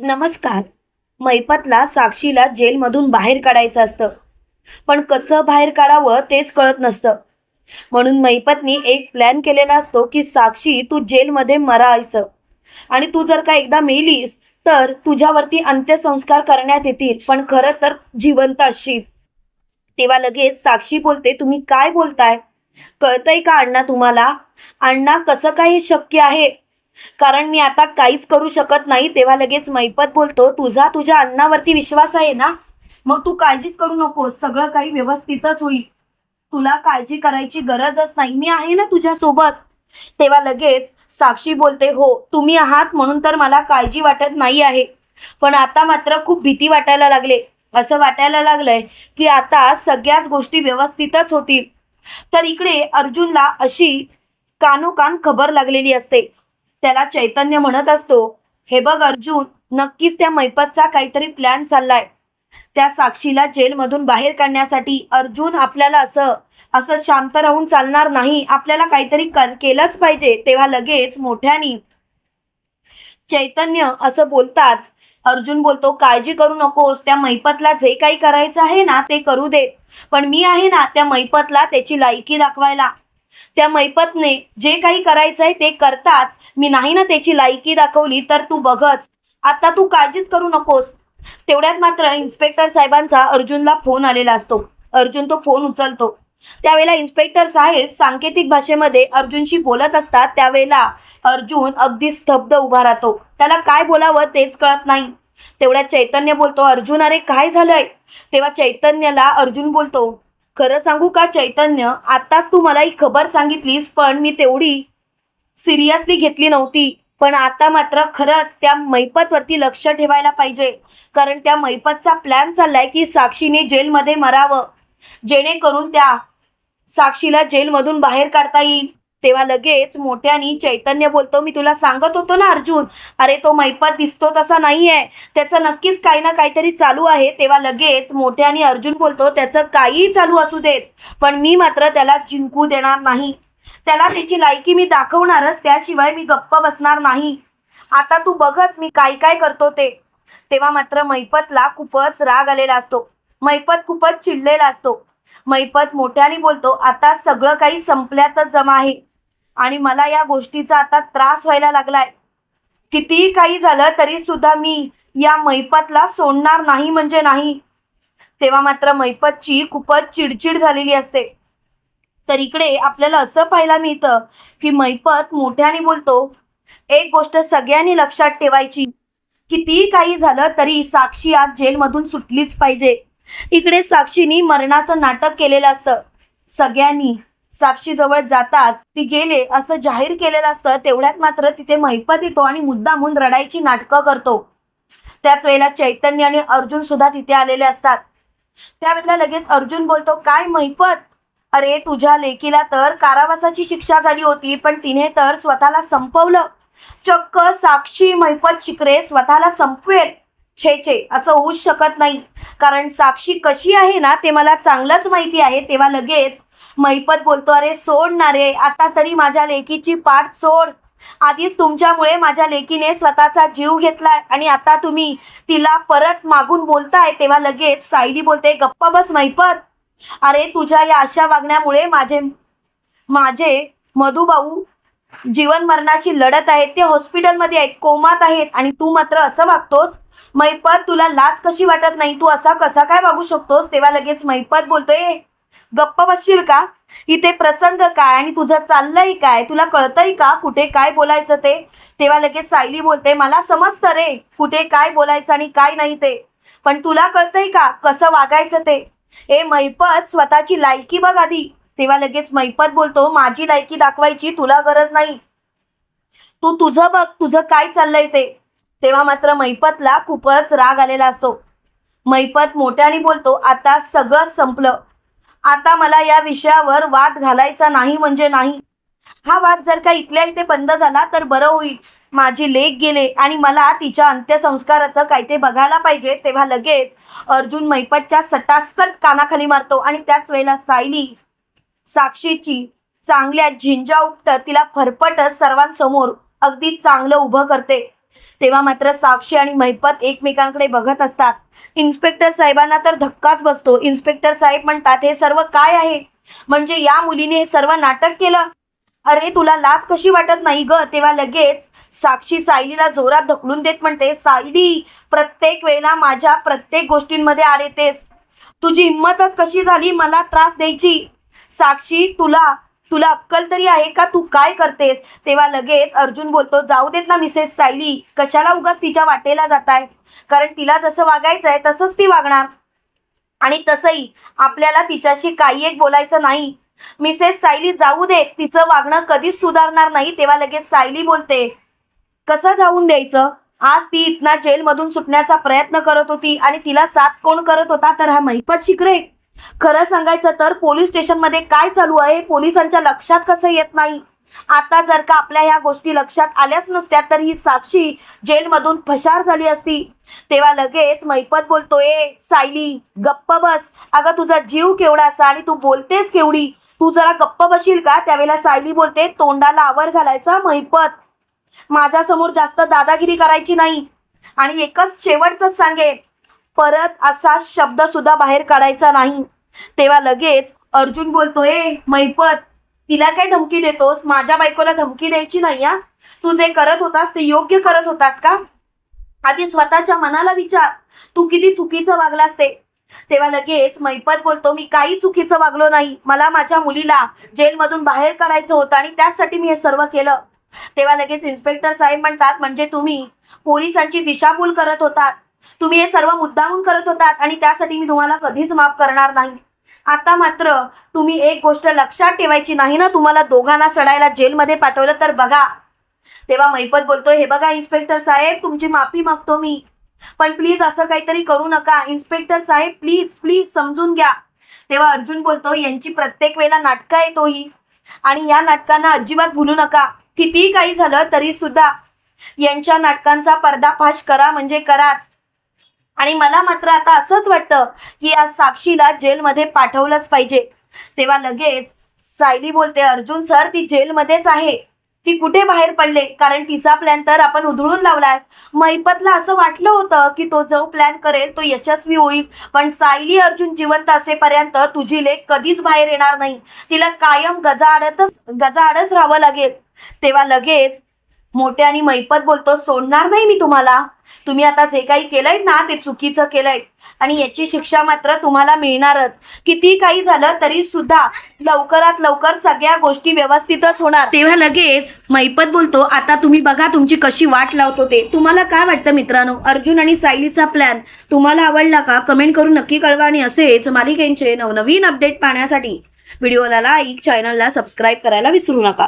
नमस्कार. मैपतला साक्षीला जेलमधून बाहेर काढायचं असतं. पण कसं बाहेर काढावं तेच कळत नसतं. म्हणून मैपतनी एक प्लॅन केलेला असतो की साक्षी तू जेलमध्ये मरायचं. आणि तू जर का एकदा मेलीस तर तुझ्यावरती अंत्यसंस्कार करण्यात येतील पण खरं तर जिवंत असशील. तेव्हा लगेच साक्षी बोलते तुम्ही काय बोलताय? कळतंय का अण्णा तुम्हाला? अण्णा कसं काही शक्य आहे? कारण मी आता काहीच करू शकत नाही तेव्हा लगेच मैपत बोलतो तुझा तुझ्या अन्नावरती विश्वास आहे ना? मग तू काळजीच करू नकोस सगळं काही व्यवस्थितच होईल. तुला काळजी करायची गरजच नाही मी आहे ना तुझ्या सोबत तेव्हा लगेच साक्षी बोलते हो तुम्ही आहात म्हणून तर मला काळजी वाटत नाही आहे. पण आता मात्र खूप भीती वाटायला लागले. असं वाटायला लागलंय की आता सगळ्याच गोष्टी व्यवस्थितच होतील. तर इकडे अर्जुनला अशी कानोकान खबर लागलेली असते. त्याला चैतन्य म्हणत असतो हे बघ अर्जुन नक्कीच त्या मैपतचा काहीतरी प्लॅन चाललाय. त्या साक्षीला जेलमधून बाहेर काढण्यासाठी अर्जुन आपल्याला असं असं शांत राहून चालणार नाही. आपल्याला काहीतरी कर- केलंच पाहिजे. तेव्हा लगेच मोठ्यानी चैतन्य असं बोलताच अर्जुन बोलतो काळजी करू नकोस त्या मैपतला जे काही करायचं आहे ना ते करू दे. पण मी आहे ना त्या मैपतला त्याची लायकी दाखवायला. त्या मैपतने जे काही करायचंय ते करताच मी नाही ना त्याची लायकी दाखवली तर तू बघच. आता तू काळजीच करू नकोस. तेवढ्यात मात्र इन्स्पेक्टर साहेबांचा अर्जुनला फोन आलेला असतो. अर्जुन तो फोन उचलतो. त्यावेळेला इन्स्पेक्टर साहेब सांकेतिक भाषेमध्ये अर्जुनशी बोलत असतात. त्यावेळेला अर्जुन अगदी स्तब्ध उभा राहतो. त्याला काय बोलावं तेच कळत नाही. तेवढ्यात चैतन्य बोलतो अर्जुन अरे काय झालंय? तेव्हा चैतन्यला अर्जुन बोलतो खरं सांगू का चैतन्य? आताच तू मला ही खबर सांगितलीस पण मी तेवढी सिरियसली घेतली नव्हती. पण आता मात्र खरंच त्या मैपतवरती लक्ष ठेवायला पाहिजे. कारण त्या मैपतचा प्लॅन चाललाय की साक्षीने जेलमध्ये मरावं. जेणेकरून त्या साक्षीला जेलमधून बाहेर काढता येईल. तेव्हा लगेच मोठ्यानी चैतन्य बोलतो मी तुला सांगत होतो ना अर्जुन. अरे तो मैपत दिसतो तसा नाहीये. त्याचं नक्कीच काही ना काहीतरी चालू आहे. तेव्हा लगेच मोठ्याने अर्जुन बोलतो त्याचं काहीही चालू असू देत पण मी मात्र त्याला जिंकू देणार नाही. त्याला त्याची लायकी मी दाखवणारच त्याशिवाय मी गप्प बसणार नाही. आता तू बघच मी काय काय करतो ते. तेव्हा मात्र मैपतला खूपच राग आलेला असतो. मैपत खूपच चिडलेला असतो. मैपत मोठ्याने बोलतो आता सगळं काही संपल्यातच जमा आहे. आणि मला या गोष्टीचा आता त्रास व्हायला लागलाय. कितीही काही झालं तरी सुद्धा मी या मैपतला सोडणार नाही म्हणजे नाही. तेव्हा मात्र मैपतची खूपच चिडचिड झालेली असते. तर इकडे आपल्याला असं पाहायला मिळतं की मैपत मोठ्याने बोलतो एक गोष्ट सगळ्यांनी लक्षात ठेवायची कितीही काही झालं तरी साक्षी आज जेलमधून सुटलीच पाहिजे. इकडे साक्षीनी मरणाचं नाटक केलेलं असतं. सगळ्यांनी साक्षीजवळ जातात ती गेले असं जाहीर केलेलं असतं तेवढ्यात मात्र तिथे महिपत येतो आणि मुद्दामून रडायची नाटकं करतो. त्याच वेळेला चैतन्य आणि अर्जुन सुद्धा तिथे आलेले असतात. त्यावेळेला लगेच अर्जुन बोलतो काय महिपत? अरे तुझ्या लेकीला तर कारावासाची शिक्षा झाली होती पण तिने तर स्वतःला संपवलं. चक्क साक्षी महिपत शिकरे स्वतःला संपवेल. छे छे असं होऊच शकत नाही. कारण साक्षी कशी आहे ना ते मला चांगलंच माहिती आहे तेव्हा लगेच महिपत बोलतो अरे सोड ना रे आता तरी माझ्या लेकीची पाठ सोड. आधीच तुमच्यामुळे माझ्या लेकीने स्वतःचा जीव घेतलाय आणि आता तुम्ही तिला परत मागून बोलताय तेव्हा लगेच सायली बोलते गप्पा बस मैपत. अरे तुझ्या या अशा वागण्यामुळे माझे माझे मधुभाऊ जीवन मरणाची लढत आहेत ते हॉस्पिटलमध्ये आहेत कोमात आहेत आणि तू मात्र असं वागतोस? मैपत तुला लाज कशी वाटत नाही? तू असा कसा काय वागू शकतोस? तेव्हा लगेच मैपत बोलतोय गप्प बसशील का? इथे प्रसंग काय आणि तुझं चाललंय काय? तुला कळतंय का कुठे काय बोलायचं ते? तेव्हा लगेच सायली बोलते मला समजतं रे कुठे काय बोलायचं आणि काय नाही ते. पण तुला कळतंय का कसं वागायचं ते? ए मैपत स्वतःची लायकी बघ आधी. तेव्हा लगेच मैपत बोलतो माझी लायकी दाखवायची तुला गरज नाही. तू तुझं बघ तुझं काय चाललंय ते. तेव्हा मात्र मैपतला खूपच राग आलेला असतो. मैपत मोठ्याने बोलतो आता सगळं संपलं. आता मला या विषयावर वाद घालायचा नाही म्हणजे नाही. हा वाद जर का इथल्या इथे बंद झाला तर बरं होईल. माझी लेख गेले आणि मला तिच्या अंत्यसंस्काराचं काय ते बघायला पाहिजे तेव्हा लगेच अर्जुन मैपतच्या सटासट कानाखाली मारतो आणि त्याच वेळेला सायली साक्षीची चांगल्या झिंजा उपटत तिला फरफटत सर्वांसमोर अगदी चांगलं उभं करते. तेव्हा मात्र साक्षी आणि महिपत एकमेकांकडे बघत असतात. इन्स्पेक्टर साहेबांना तर धक्काच बसतो. इन्स्पेक्टर साहेब म्हणतात हे सर्व काय आहे? म्हणजे या मुलीने हे सर्व नाटक केलं? अरे तुला लाज कशी वाटत नाही ग? तेव्हा लगेच साक्षी सायलीला जोरात ढकलून देत म्हणते सायली प्रत्येक वेळेला माझ्या प्रत्येक गोष्टींमध्ये आड येतेस तुझी हिंमतच कशी झाली? मला त्रास द्यायची. साक्षी तुला तुला अक्कल तरी आहे का? तू काय करतेस? तेव्हा लगेच अर्जुन बोलतो जाऊ देत ना मिसेस सायली. कशाला उगाच तिच्या वाटेला जाताय? कारण तिला जसं वागायचं आहे तसंच ती वागणार. आणि तसंही आपल्याला तिच्याशी काही एक बोलायचं नाही. मिसेस सायली जाऊ दे तिचं वागणं कधीच सुधारणार नाही. तेव्हा लगेच सायली बोलते कसं जाऊन द्यायचं? आज ती इथना जेलमधून सुटण्याचा प्रयत्न करत होती आणि तिला साथ कोण करत होता? तर हा महिपत शिकरे खरं सांगायचं तर पोलीस स्टेशनमध्ये काय चालू आहे? पोलिसांच्या लक्षात कसं येत नाही? आता जर का आपल्या ह्या गोष्टी लक्षात आल्याच नसत्या तर ही साक्षी जेलमधून फशार झाली असती. तेव्हा लगेच मैपत बोलतोय सायली गप्प बस. अगं तुझा जीव केवढासा आणि तू बोलतेस केवढी? तू जरा गप्प बशील का? त्यावेळेला सायली बोलते तोंडाला आवर घालायचा मैपत. माझ्यासमोर जास्त दादागिरी करायची नाही. आणि एकच शेवटच सांगेन परत असा शब्द सुद्धा बाहेर काढायचा नाही. तेव्हा लगेच अर्जुन बोलतोय मैपत तिला काय धमकी देतोस? माझ्या बायकोला धमकी द्यायची नाही हा? तू जे करत होतास ते योग्य करत होतास का? आधी स्वतःच्या मनाला विचार. तू किती चुकीचं वागलास ते. तेव्हा लगेच मैपत बोलतो मी काही चुकीचं वागलो नाही. मला माझ्या मुलीला जेलमधून बाहेर काढायचं होतं आणि त्याचसाठी मी हे सर्व केलं. तेव्हा लगेच इन्स्पेक्टर साहेब म्हणतात म्हणजे तुम्ही पोलिसांची दिशाभूल करत होतात. तुम्ही हे सर्व मुद्दामून करत होतात आणि त्यासाठी मी तुम्हाला कधीच माफ करणार नाही. आता मात्र तुम्ही एक गोष्ट लक्षात ठेवायची नाही ना? तुम्हाला दोघांना सडायला जेलमध्ये पाठवलं तर बघा. तेव्हा मैपत बोलतोय हे बघा इन्स्पेक्टर साहेब तुमची माफी मागतो मी. पण प्लीज असं काहीतरी करू नका. इन्स्पेक्टर साहेब प्लीज प्लीज समजून घ्या. तेव्हा अर्जुन बोलतो यांची प्रत्येक वेळेला नाटकं येतो ही आणि या नाटकांना अजिबात भुलू नका. कितीही काही झालं तरी सुद्धा यांच्या नाटकांचा पर्दाफाश करा म्हणजे कराच. आणि मला मात्र आता असंच वाटतं की आज साक्षीला जेलमध्ये पाठवलंच पाहिजे. तेव्हा लगेच सायली बोलते अर्जुन सर ती जेलमध्येच आहे. ती कुठे बाहेर पडले? कारण तिचा प्लॅन तर आपण उधळून लावलाय. मैपतला असं वाटलं होतं की तो जो प्लॅन करेल तो यशस्वी होईल. पण सायली अर्जुन जिवंत असेपर्यंत तुझी लेख कधीच बाहेर येणार नाही. तिला कायम गजाआडतच गजाआडच राहावं लागेल. तेव्हा लगेच मोठ्या आणि मैपत बोलतो सोडणार नाही मी तुम्हाला. तुम्ही आता जे काही केलंय ना ते चुकीचं केलंय. आणि याची शिक्षा मात्र तुम्हाला मिळणारच. किती काही झालं तरी सुद्धा लवकरात लवकर सगळ्या गोष्टी व्यवस्थितच होणार. तेव्हा लगेच मैपत बोलतो आता तुम्ही बघा तुमची कशी वाट लावतो ते. तुम्हाला काय वाटतं मित्रांनो? अर्जुन आणि सायलीचा प्लॅन तुम्हाला आवडला का? कमेंट करून नक्की कळवा आणि असेच मालिकेंचे नवनवीन अपडेट पाहण्यासाठी व्हिडिओला लाईक चॅनलला सबस्क्राईब करायला विसरू नका.